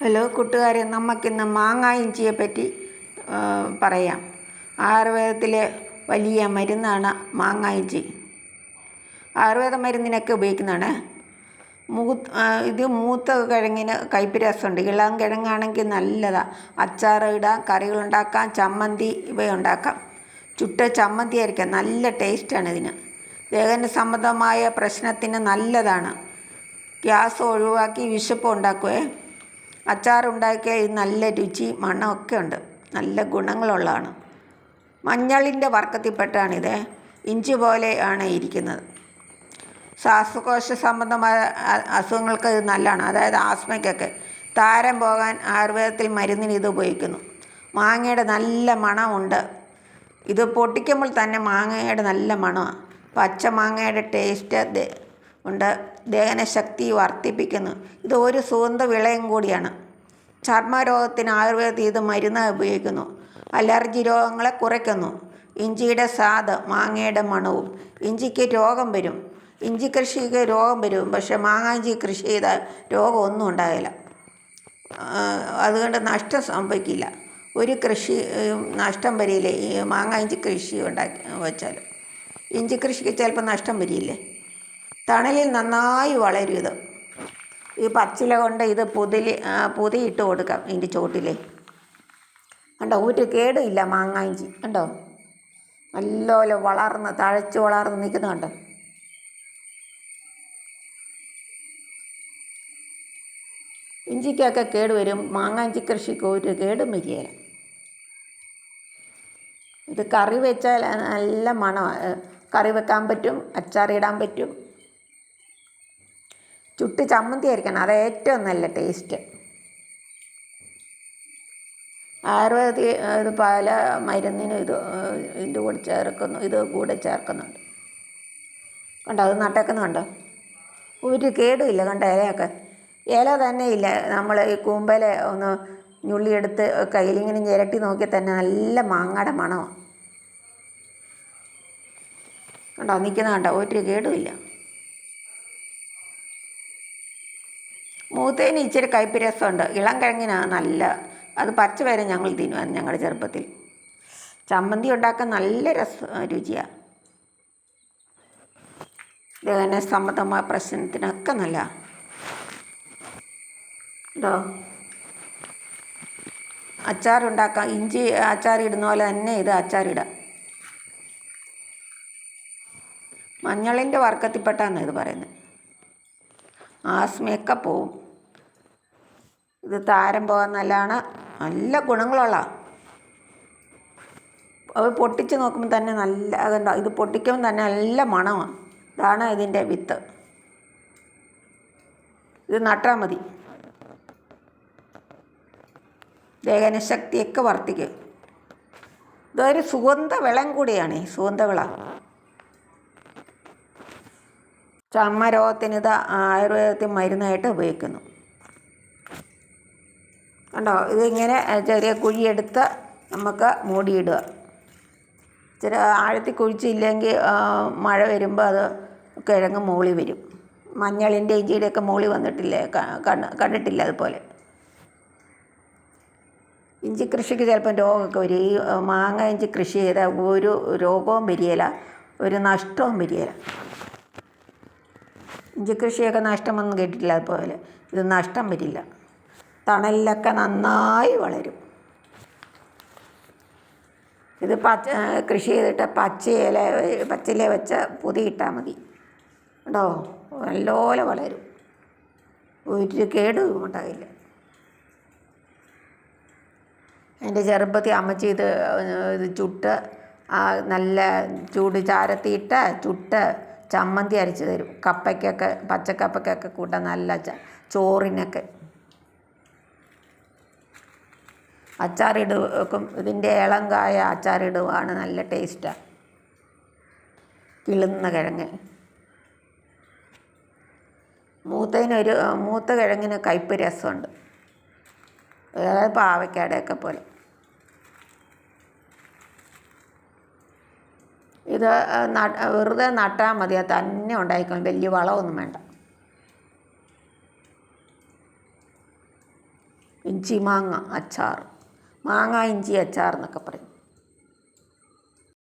Hello കൂട്ടുകാരെ നമുക്കിന്ന് മാങ്ങ ഇഞ്ചിയെ പറ്റി പറയാം. ആയുർവേദത്തിലെ വലിയ മരുന്നാണ് മാങ്ങ ഇഞ്ചി ആയുർവേദ മരുന്നിനൊക്കെ ഉപയോഗിക്കുന്നതാണ്. മൂത്ത് ഇത് മൂത്ത കിഴങ്ങിന് കയ്പ്പ് രസമുണ്ട്. ഇളം കിഴങ്ങാണെങ്കിൽ നല്ലതാണ് അച്ചാർ ഇടാം കറികളുണ്ടാക്കാം ചമ്മന്തി ഇവയുണ്ടാക്കാം. ചുട്ട ചമ്മന്തി ആയിരിക്കാം. നല്ല ടേസ്റ്റാണ് ഇതിന്. ദഹന സംബന്ധമായ പ്രശ്നത്തിന് നല്ലതാണ്. ഗ്യാസ് ഒഴിവാക്കി വിശപ്പ് ഉണ്ടാക്കുവേ. അച്ചാറുണ്ടാക്കിയാൽ ഇത് നല്ല രുചി മണമൊക്കെ ഉണ്ട്. നല്ല ഗുണങ്ങളുള്ളതാണ്. മഞ്ഞളിന്റെ വർക്കത്തിൽപ്പെട്ടാണിത്. ഇഞ്ചി പോലെയാണ് ഇരിക്കുന്നത്. ശ്വാസകോശ സംബന്ധമായ അസുഖങ്ങൾക്ക് ഇത് നല്ലതാണ്. അതായത് ആസ്മയ്ക്കൊക്കെ. താരം പോകാൻ ആയുർവേദത്തിൽ മരുന്നിന് ഇത് ഉപയോഗിക്കുന്നു. മാങ്ങയുടെ നല്ല മണമുണ്ട്. ഇത് പൊട്ടിക്കുമ്പോൾ തന്നെ മാങ്ങയുടെ നല്ല മണമാണ്. പച്ച മാങ്ങയുടെ ടേസ്റ്റ് ഉണ്ട്. ദഹനശക്തി വർദ്ധിപ്പിക്കുന്നു. ഇത് ഒരു സുഗന്ധ വിളയും കൂടിയാണ്. ചർമ്മരോഗത്തിന് ആയുർവേദത്തിൽ ഇത് മരുന്ന് ഉപയോഗിക്കുന്നു. അലർജി രോഗങ്ങളെ കുറയ്ക്കുന്നു. ഇഞ്ചിയുടെ സ്വാദ് മാങ്ങയുടെ മണവും. ഇഞ്ചിക്ക് രോഗം വരും. ഇഞ്ചി കൃഷിക്ക് രോഗം വരും. പക്ഷേ മാങ്ങ ഇഞ്ചി കൃഷി ചെയ്താൽ രോഗമൊന്നും ഉണ്ടാകില്ല. അതുകൊണ്ട് നഷ്ടം സംഭവിക്കില്ല. ഒരു കൃഷി നഷ്ടം വരില്ലേ? ഈ മാങ്ങ ഇഞ്ചി കൃഷി ഉണ്ടാക്കി വെച്ചാൽ. ഇഞ്ചി കൃഷിക്ക് ചിലപ്പോൾ നഷ്ടം വരില്ലേ? തണലിൽ നന്നായി വളരും ഇത്. ഈ പച്ചില കൊണ്ട് ഇത് പുതി പുതിയിട്ട് കൊടുക്കാം ഇതിന്റെ ചോട്ടിലേ. കണ്ടോ? ഒരു കേടുമില്ല മാങ്ങാഞ്ചി കണ്ടോ? നല്ലപോലെ വളർന്ന് തഴച്ച് വളർന്ന് നിൽക്കുന്ന കണ്ടോ? ഇഞ്ചിക്കൊക്കെ കേട് വരും. മാങ്ങാഞ്ചി കൃഷിക്ക് ഒരു കേടും വരികയില്ല. ഇത് കറി വെച്ചാൽ നല്ല മണമാണ് കറി വെക്കാൻ പറ്റും അച്ചാറിടാൻ പറ്റും. ചുട്ട് ചമ്മന്തി ആയിരിക്കണം അത് ഏറ്റവും നല്ല ടേസ്റ്റ്. ആയുർവേദത്തിൽ ഇത് പല മരുന്നിനും ഇത് ഇതിന്റെ കൂടെ ചേർക്കുന്നു ഇത് കൂടെ ചേർക്കുന്നുണ്ട്. കണ്ടോ അത് നട്ടേക്കുന്നുണ്ടോ? ഒരു കേടുമില്ല കണ്ടോ ഇലയൊക്കെ? ഇല തന്നെ ഇല്ല. നമ്മൾ ഈ കൂമ്പല ഒന്ന് ഞുള്ളിയെടുത്ത് കയ്യിലിങ്ങനെ ഞെരട്ടി നോക്കി തന്നെ നല്ല മാങ്ങയുടെ മണമാണ് കണ്ടോ നിൽക്കുന്ന കണ്ടോ ഒരു കേടുമില്ല മൂത്തേന് ഇച്ചിരി കയ്പ്പ് രസമുണ്ട്. ഇളം കിഴങ്ങിനാണ് നല്ല. അത് പച്ച വരെ ഞങ്ങൾ തിന്നുമായിരുന്നു ഞങ്ങളുടെ ചെറുപ്പത്തിൽ. ചമ്മന്തി ഉണ്ടാക്കാൻ നല്ല രസ രുചിയാണ് ദഹന സംബന്ധമായ പ്രശ്നത്തിനൊക്കെ നല്ല. ഇതോ. അച്ചാറുണ്ടാക്കാം. ഇഞ്ചി അച്ചാറിടുന്ന പോലെ തന്നെ ഇത് അച്ചാറിടാം. മഞ്ഞളിന്റെ വർക്കത്തിൽപ്പെട്ടാണ് ഇത് പറയുന്നത്. ആസ്മയൊക്കെ പോവും. ഇത് താരം പോകാൻ നല്ലതാണ്. നല്ല ഗുണങ്ങളുള്ള. അത് പൊട്ടിച്ച് നോക്കുമ്പോൾ തന്നെ നല്ല അതെന്താ ഇത് പൊട്ടിക്കുമ്പോൾ തന്നെ നല്ല മണമാണ് ഇതാണ് ഇതിന്റെ വിത്ത്. ഇത് നട്ടാൽ മതി. ദഹനശക്തിയൊക്കെ വർദ്ധിക്കും. ഇതൊരു സുഗന്ധ വിളം കൂടിയാണ് ഈ സുഗന്ധ വിള. ചർമ്മരോഗത്തിന് ഇത് ആയുർവേദത്തിൽ മരുന്നായിട്ട് ഉപയോഗിക്കുന്നു. കണ്ടോ? ഇതിങ്ങനെ ചെറിയ കുഴിയെടുത്ത് നമുക്ക് മൂടിയിടുക. ഇച്ചിരി ആഴത്തിൽ കുഴിച്ചില്ലെങ്കിൽ മഴ വരുമ്പോൾ അത് കിഴങ്ങ് മൂളി വരും. മഞ്ഞളിന്റെ ഇഞ്ചിയുടെയൊക്കെ മൂളി വന്നിട്ടില്ലേ? കണ്ണ് കണ്ടിട്ടില്ല അതുപോലെ? ഇഞ്ചി കൃഷിക്ക് ചിലപ്പം രോഗമൊക്കെ വരും. ഈ മാങ്ങ ഇഞ്ചി കൃഷി ചെയ്താൽ ഒരു രോഗവും വരികയില്ല. ഒരു നഷ്ടവും വരികയില്ല. ഇഞ്ചി കൃഷിയൊക്കെ നഷ്ടമൊന്നും കേട്ടിട്ടില്ല അതുപോലെ. ഇത് നഷ്ടം വരില്ല. തണലിലൊക്കെ നന്നായി വളരും. ഇത് പച്ച കൃഷി ചെയ്തിട്ട് പച്ചയില പച്ചില വെച്ച് പൊതിയിട്ടാൽ മതി. കേട്ടോ നല്ലപോലെ വളരും. ഒരു കേട് ഉണ്ടാകില്ല എന്റെ ചെറുപ്പത്തിൽ അമ്മച്ചി ഇത് ഇത് ചുട്ട് നല്ല ചൂട് ചാരത്തിയിട്ട് ചുട്ട് ചമ്മന്തി അരച്ച് തരും. കപ്പയ്ക്കൊക്കെ പച്ചക്കപ്പയ്ക്കൊക്കെ കൂട്ടാൻ നല്ല ചോറിനൊക്കെ. അച്ചാറിടും ഇതിന്റെ ഇളം കായ അച്ചാറിടുവാണ് നല്ല ടേസ്റ്റാണ് കിളുന്ന കിഴങ്ങ്. മൂത്തതിനൊരു മൂത്ത കിഴങ്ങിന് കയ്പ്പ് രസമുണ്ട്. അതായത് പാവയ്ക്കാടയൊക്കെ പോലെ. ഇത് വെറുതെ നട്ടാൽ മതി. അത് തന്നെ ഉണ്ടായിക്കോളും. വലിയ വളമൊന്നും വേണ്ട. ഇഞ്ചി മാങ്ങ അച്ചാർ. മാങ്ങ ഇഞ്ചി അച്ചാർ എന്നൊക്കെ പറയും.